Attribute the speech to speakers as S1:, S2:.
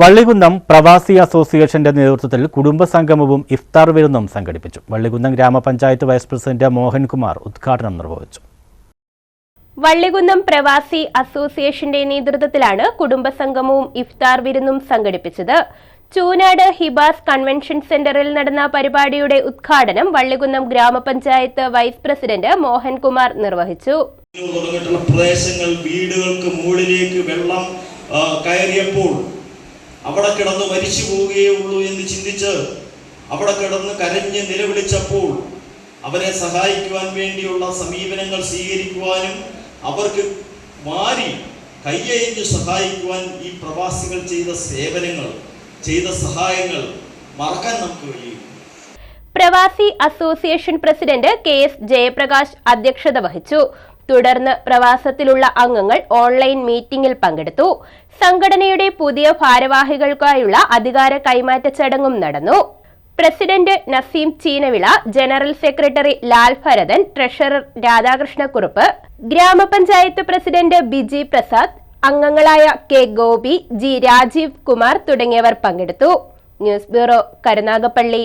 S1: വള്ളികുന്നം പ്രവാസി അസോസിയേഷന്റെ നേതൃത്വത്തിൽ കുടുംബസംഗമവും ഇഫ്താർ വിരുന്നും സംഘടിപ്പിച്ചു. വള്ളികുന്നം ഗ്രാമപഞ്ചായത്ത് വൈസ് പ്രസിഡന്റ് മോഹൻകുമാർ ഉദ്ഘാടനം നിർവഹിച്ചു.
S2: വള്ളികുന്നം പ്രവാസി അസോസിയേഷന്റെ നേതൃത്വത്തിലാണ് കുടുംബസംഗമവും ഇഫ്താർ വിരുന്നും സംഘടിപ്പിച്ചത്. ചൂനാട് ഹിബാസ് കൺവെൻഷൻ സെന്ററിൽ നടന്ന പരിപാടിയുടെ ഉദ്ഘാടനം വള്ളികുന്നം ഗ്രാമപഞ്ചായത്ത് വൈസ് പ്രസിഡന്റ് മോഹൻകുമാർ നിർവഹിച്ചു.
S3: പ്രദേശങ്ങൾ വീടുകൾക്ക് മുകളിലേക്ക് വെള്ളം കയറിയപ്പോൾ അവിടെ കിടന്ന് മരിച്ചു പോവുകയേ ഉള്ളൂ എന്ന് ചിന്തിച്ച് അവിടെ കിടന്ന് കരഞ്ഞ് നിലവിളിച്ചപ്പോൾ അവരെ സഹായിക്കുവാൻ വേണ്ടിയുള്ള സമീപനങ്ങൾ സ്വീകരിക്കുവാനും അവർക്ക് മാറി കയ്യഴിഞ്ഞ് സഹായിക്കുവാൻ ഈ പ്രവാസികൾ ചെയ്ത സേവനങ്ങൾ ചെയ്ത സഹായങ്ങൾ മറക്കാൻ നമുക്ക് കഴിയും.
S2: പ്രവാസി association president K S Jayaprakash അധ്യക്ഷത വഹിച്ചു. തുടർന്ന് പ്രവാസത്തിലുള്ള അംഗങ്ങൾ ഓൺലൈൻ മീറ്റിംഗിൽ പങ്കെടുത്തു. സംഘടനയുടെ പുതിയ ഭാരവാഹികൾക്കായുള്ള അധികാര കൈമാറ്റ ചടങ്ങും നടന്നു. President Naseem Cheenavila general secretary Lal Bharathan treasurer Radhakrishnakurup ഗ്രാമപഞ്ചായത്ത് പ്രസിഡന്റ് ബിജി പ്രസാദ് അംഗങ്ങളായ കെ ഗോപി ജി രാജീവ് കുമാർ തുടങ്ങിയവർ പങ്കെടുത്തു. News bureau Karunagappally.